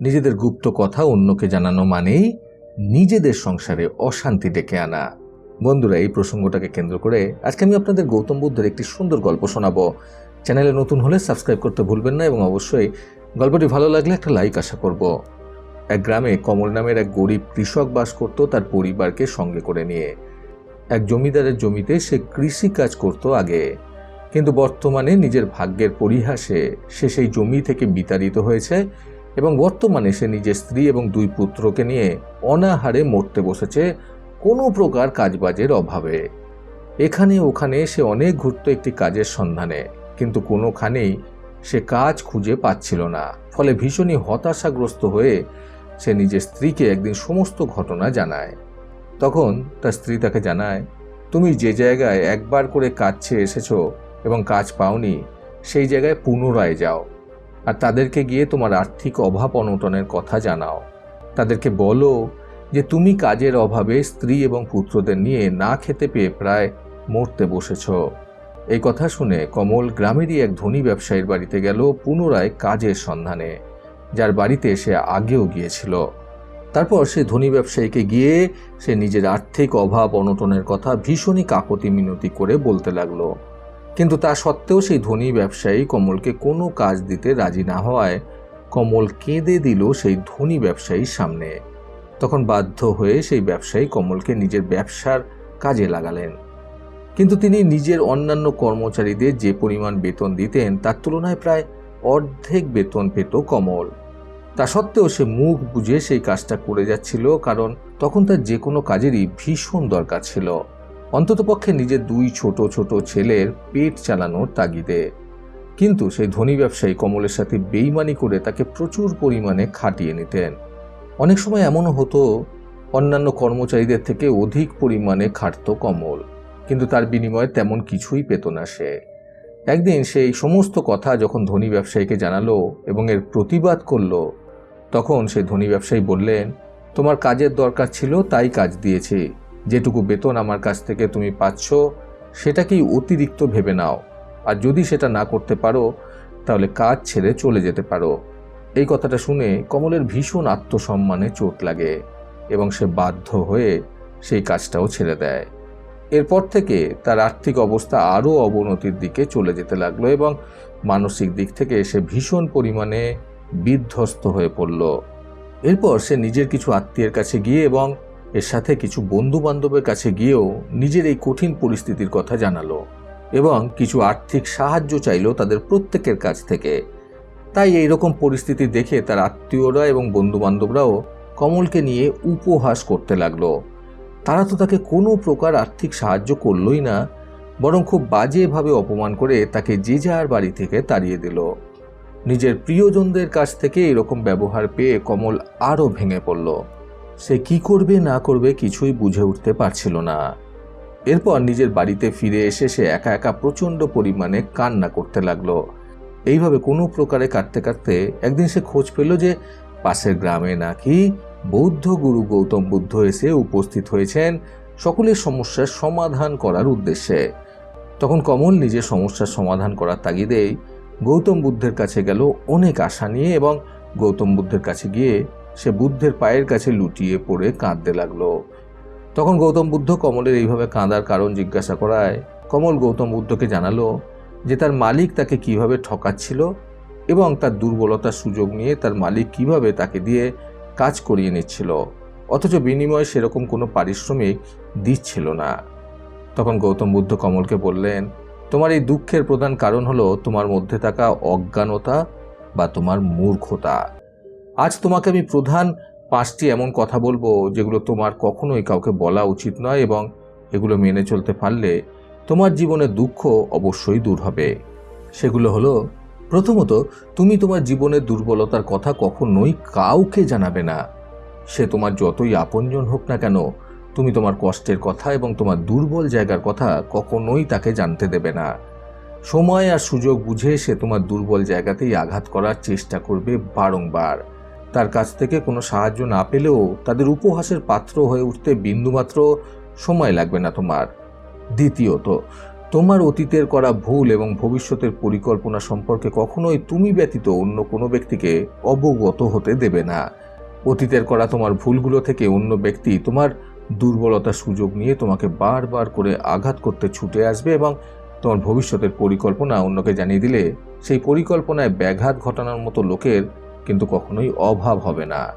নিজেদের গুপ্ত কথা অন্যকে জানানো মানেই নিজেদের সংসারে অশান্তি ডেকে আনা। বন্ধুরা, এই প্রসঙ্গটাকে কেন্দ্র করে আজকে আমি আপনাদের গৌতম বুদ্ধের একটি সুন্দর গল্প শোনাবো। চ্যানেলে নতুন হলে সাবস্ক্রাইব করতে ভুলবেন না এবং অবশ্যই গল্পটি ভালো লাগলে একটা লাইক আশা করব। এক গ্রামে কমল নামের এক গরিব কৃষক বাস করত তার পরিবারকে সঙ্গে করে নিয়ে। এক জমিদারের জমিতে সে কৃষি কাজ করত আগে। কিন্তু বর্তমানে নিজের ভাগ্যের পরিহাসে সে সেই জমি থেকে বিতাড়িত হয়েছে এবং বর্তমানে সে নিজের স্ত্রী এবং দুই পুত্রকে নিয়ে অনাহারে মরতে বসেছে কোনো প্রকার কাজবাজের অভাবে। এখানে ওখানে সে অনেক ঘুরত একটি কাজের সন্ধানে, কিন্তু কোনোখানেই সে কাজ খুঁজে পাচ্ছিল না, ফলে ভীষণই হতাশাগ্রস্ত হয়ে সে নিজের স্ত্রীকে একদিন সমস্ত ঘটনা জানায়। তখন তার স্ত্রী তাকে জানায়, তুমি যে জায়গায় একবার করে কাজ চেয়ে এসেছ এবং কাজ পাওনি, সেই জায়গায় পুনরায় যাও। আর তাদেরকে গিয়ে তোমার আর্থিক অভাব অনটনের কথা জানাও। তাদেরকে বলো যে তুমি কাজের অভাবে স্ত্রী এবং পুত্রদের নিয়ে না খেতে পেয়ে প্রায় মরতে বসেছ। এই কথা শুনে কমল গ্রামেরই এক ধনী ব্যবসায়ীর বাড়িতে গেল পুনরায় কাজের সন্ধানে, যার বাড়িতে সে আগেও গিয়েছিল। তারপর সে ধনী ব্যবসায়ীকে গিয়ে সে নিজের আর্থিক অভাব অনটনের কথা ভীষণই কাকতি মিনতি করে বলতে লাগল। কিন্তু তা সত্ত্বেও সেই ধনী ব্যবসায়ী কমলকে কোনো কাজ দিতে রাজি না হওয়ায় কমল কেঁদে দিল সেই ধনী ব্যবসায়ীর সামনে। তখন বাধ্য হয়ে সেই ব্যবসায়ী কমলকে নিজের ব্যবসার কাজে লাগালেন। কিন্তু তিনি নিজের অন্যান্য কর্মচারীদের যে পরিমাণ বেতন দিতেন, তার তুলনায় প্রায় অর্ধেক বেতন পেত কমল। তা সত্ত্বেও সে মুখ বুঝে সেই কাজটা করে যাচ্ছিল, কারণ তখন তার যে কোনো কাজেরই ভীষণ দরকার ছিল। অন্ততপক্ষে নিজের দুই ছোট ছোট ছেলের পেট চালানোর তাগিদে। কিন্তু সেই ধনী ব্যবসায়ী কমলের সাথে বেইমানি করে তাকে প্রচুর পরিমাণে খাটিয়ে নিতেন। অনেক সময় এমনও হতো, অন্যান্য কর্মচারীদের থেকে অধিক পরিমাণে খাটত কমল, কিন্তু তার বিনিময়ে তেমন কিছুই পেত না সে। একদিন সেই সমস্ত কথা যখন ধনী ব্যবসায়ীকে জানালো এবং এর প্রতিবাদ করল, তখন সেই ধনী ব্যবসায়ী বললেন, তোমার কাজের দরকার ছিল, তাই কাজ দিয়েছি। যেটুকু বেতন আমার কাছ থেকে তুমি পাচ্ছ, সেটাকেই অতিরিক্ত ভেবে নাও। আর যদি সেটা না করতে পারো, তাহলে কাজ ছেড়ে চলে যেতে পারো। এই কথাটা শুনে কমলের ভীষণ আত্মসম্মানে চোট লাগে এবং সে বাধ্য হয়ে সেই কাজটাও ছেড়ে দেয়। এরপর থেকে তার আর্থিক অবস্থা আরও অবনতির দিকে চলে যেতে লাগল এবং মানসিক দিক থেকে সে ভীষণ পরিমাণে বিধ্বস্ত হয়ে পড়ল। এরপর সে নিজের কিছু আত্মীয়ের কাছে গিয়ে এবং এর সাথে কিছু বন্ধু বান্ধবের কাছে গিয়েও নিজের এই কঠিন পরিস্থিতির কথা জানালো এবং কিছু আর্থিক সাহায্য চাইলো তাদের প্রত্যেকের কাছ থেকে। তাই এই রকম পরিস্থিতি দেখে তার আত্মীয়রা এবং বন্ধু বান্ধবরাও কমলকে নিয়ে উপহাস করতে লাগল। তারা তো তাকে কোনো প্রকার আর্থিক সাহায্য করলই না, বরং খুব বাজেভাবে অপমান করে তাকে যে যার বাড়ি থেকে তাড়িয়ে দিল। নিজের প্রিয়জনদের কাছ থেকে এরকম ব্যবহার পেয়ে কমল আরও ভেঙে পড়ল। সে কি করবে, না করবে কিছুই বুঝে উঠতে পারছিল না। এরপর নিজের বাড়িতে ফিরে এসে সে একা একা প্রচণ্ড পরিমাণে কান্না করতে লাগল। এইভাবে কোনো প্রকারে কাটতে কাটতে একদিন সে খোঁজ পেল যে পাশের গ্রামে নাকি বৌদ্ধ গুরু গৌতম বুদ্ধ এসে উপস্থিত হয়েছেন সকলের সমস্যার সমাধান করার উদ্দেশ্যে। তখন কমল নিজের সমস্যার সমাধান করার তাগিদেই গৌতম বুদ্ধের কাছে গেল অনেক আশা নিয়ে এবং গৌতম বুদ্ধের কাছে গিয়ে সে বুদ্ধের পায়ের কাছে লুটিয়ে পড়ে কাঁদতে লাগল। তখন গৌতম বুদ্ধ কমলের এইভাবে কাঁদার কারণ জিজ্ঞাসা করায়। কমল গৌতম বুদ্ধকে জানালো যে তার মালিক তাকে কীভাবে ঠকাচ্ছিল এবং তার দুর্বলতার সুযোগ নিয়ে তার মালিক কীভাবে তাকে দিয়ে কাজ করিয়ে নিচ্ছিল, অথচ বিনিময়ে সেরকম কোনো পারিশ্রমিক দিচ্ছিল না। তখন গৌতম বুদ্ধ কমলকে বললেন, তোমার এই দুঃখের প্রধান কারণ হলো তোমার মধ্যে থাকা অজ্ঞানতা বা তোমার মূর্খতা। আজ তোমাকে আমি প্রধান পাঁচটি এমন কথা বলব যেগুলো তোমার কখনোই কাউকে বলা উচিত নয় এবং এগুলো মেনে চলতে পারলে তোমার জীবনের দুঃখ অবশ্যই দূর হবে। সেগুলো হলো, প্রথমত, তুমি তোমার জীবনের দুর্বলতার কথা কখনোই কাউকে জানাবে না। সে তোমার যতই আপনজন হোক না কেন, তুমি তোমার কষ্টের কথা এবং তোমার দুর্বল জায়গার কথা কখনোই তাকে জানতে দেবে না। সময় আর সুযোগ বুঝে সে তোমার দুর্বল জায়গাতেই আঘাত করার চেষ্টা করবে বারংবার। তার কাছ থেকে কোনো সাহায্য না পেলেও তাদের উপহাসের পাত্র হয়ে উঠতে বিন্দুমাত্র সময় লাগবে না তোমার। দ্বিতীয়ত, তোমার অতীতের করা ভুল এবং ভবিষ্যতের পরিকল্পনা সম্পর্কে কখনোই তুমি ব্যতীত অন্য কোনো ব্যক্তিকে অবগত হতে দেবে না। অতীতের করা তোমার ভুলগুলো থেকে অন্য ব্যক্তি তোমার দুর্বলতার সুযোগ নিয়ে তোমাকে বারবার করে আঘাত করতে ছুটে আসবে এবং তোমার ভবিষ্যতের পরিকল্পনা অন্যকে জানিয়ে দিলে সেই পরিকল্পনায় ব্যাঘাত ঘটানোর মতো লোকের কিন্তু কখনোই অভাব হবে না।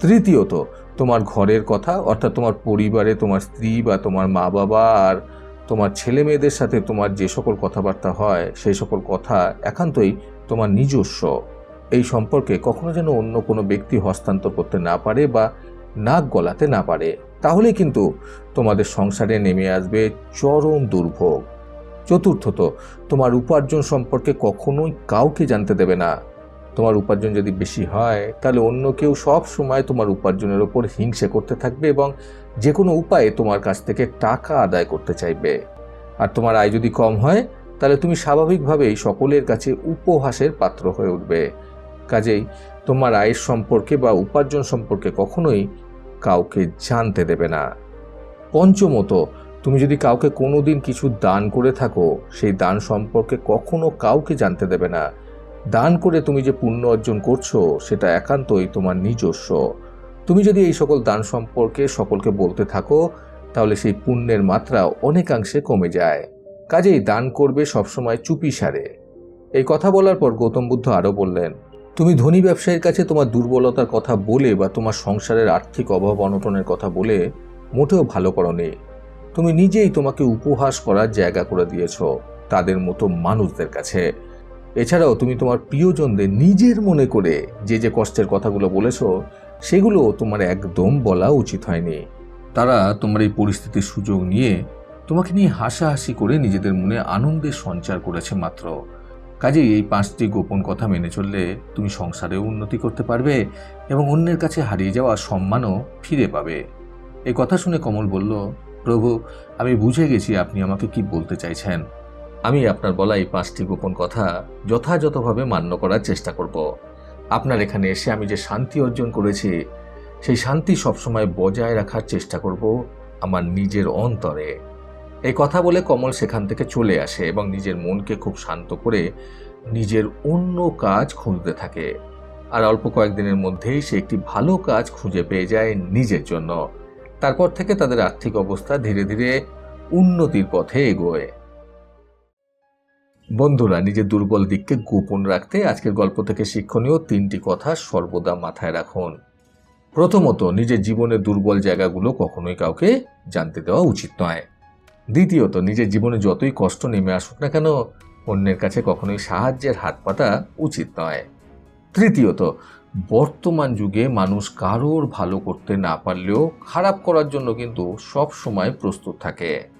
তৃতীয়ত, তোমার ঘরের কথা, অর্থাৎ তোমার পরিবারে তোমার স্ত্রী বা তোমার মা বাবা আর তোমার ছেলে মেয়েদের সাথে তোমার যে সকল কথাবার্তা হয়, সেই সকল কথা একান্তই তোমার নিজস্ব। এই সম্পর্কে কখনো যেন অন্য কোনো ব্যক্তি হস্তান্তর করতে না পারে বা নাক গলাতে না পারে। তাহলে কিন্তু তোমাদের সংসারে নেমে আসবে চরম দুর্ভোগ। চতুর্থত, তোমার উপার্জন সম্পর্কে কখনোই কাউকে জানতে দেবে না। তোমার উপার্জন যদি বেশি হয়, তাহলে অন্য কেউ সব সময় তোমার উপার্জনের ওপর হিংসে করতে থাকবে এবং যে কোনো উপায়ে তোমার কাছ থেকে টাকা আদায় করতে চাইবে। আর তোমার আয় যদি কম হয়, তাহলে তুমি স্বাভাবিকভাবেই সকলের কাছে উপহাসের পাত্র হয়ে উঠবে। কাজেই তোমার আয়ের সম্পর্কে বা উপার্জন সম্পর্কে কখনোই কাউকে জানতে দেবে না। পঞ্চমত, তুমি যদি কাউকে কোনোদিন কিছু দান করে থাকো, সেই দান সম্পর্কে কখনো কাউকে জানতে দেবে না। দান করে তুমি যে পুণ্য অর্জন করছ, সেটা একান্তই তোমার নিজস্ব। তুমি যদি এই সকল দান সম্পর্কে সকলকে বলতে থাকো, তাহলে সেই পুণ্যের মাত্রা অনেকাংশে কমে যায়। কাজেই দান করবে সবসময় চুপি সারে এই কথা বলার পর গৌতম বুদ্ধ আরও বললেন, তুমি ধনী ব্যবসায়ীর কাছে তোমার দুর্বলতার কথা বলে বা তোমার সংসারের আর্থিক অভাব অনটনের কথা বলে, মোটেও ভালো করনি। তুমি নিজেই তোমাকে উপহাস করার জায়গা করে দিয়েছ, তাদের মতো মানুষদের কাছে। এছাড়াও তুমি তোমার প্রিয়জনদের নিজের মনে করে যে যে কষ্টের কথাগুলো বলেছ, সেগুলো তোমার একদম বলা উচিত হয়নি। তারা তোমার এই পরিস্থিতির সুযোগ নিয়ে তোমাকে নিয়ে হাসাহাসি করে নিজেদের মনে আনন্দের সঞ্চার করেছে মাত্র। কাজেই এই পাঁচটি গোপন কথা মেনে চললে তুমি সংসারেও উন্নতি করতে পারবে এবং অন্যের কাছে হারিয়ে যাওয়া সম্মানও ফিরে পাবে। এই কথা শুনে কমল বলল, প্রভু, আমি বুঝে গেছি আপনি আমাকে কি বলতে চাইছেন। আমি আপনার বলা এই পাঁচটি গোপন কথা যথাযথভাবে মান্য করার চেষ্টা করব। আপনার এখানে এসে আমি যে শান্তি অর্জন করেছি, সেই শান্তি সবসময় বজায় রাখার চেষ্টা করব আমার নিজের অন্তরে। এই কথা বলে কমল সেখান থেকে চলে আসে এবং নিজের মনকে খুব শান্ত করে নিজের অন্য কাজ খুঁজতে থাকে। আর অল্প কয়েকদিনের মধ্যেই সে একটি ভালো কাজ খুঁজে পেয়ে যায় নিজের জন্য। তারপর থেকে তাদের আর্থিক অবস্থা ধীরে ধীরে উন্নতির পথে এগোয়। বন্ধুরা, নিজের দুর্বল দিককে গোপন রাখতে আজকের গল্প থেকে শিক্ষণীয় তিনটি কথা সর্বদা মাথায় রাখুন। প্রথমত, নিজের জীবনের দুর্বল জায়গাগুলো কখনোই কাউকে জানতে দেওয়া উচিত নয়। দ্বিতীয়ত, নিজের জীবনে যতই কষ্ট নেমে আসুক না কেন, অন্যের কাছে কখনোই সাহায্যের হাত পাতা উচিত নয়। তৃতীয়ত, বর্তমান যুগে মানুষ কারোর ভালো করতে না পারলেও খারাপ করার জন্য কিন্তু সব সময় প্রস্তুত থাকে।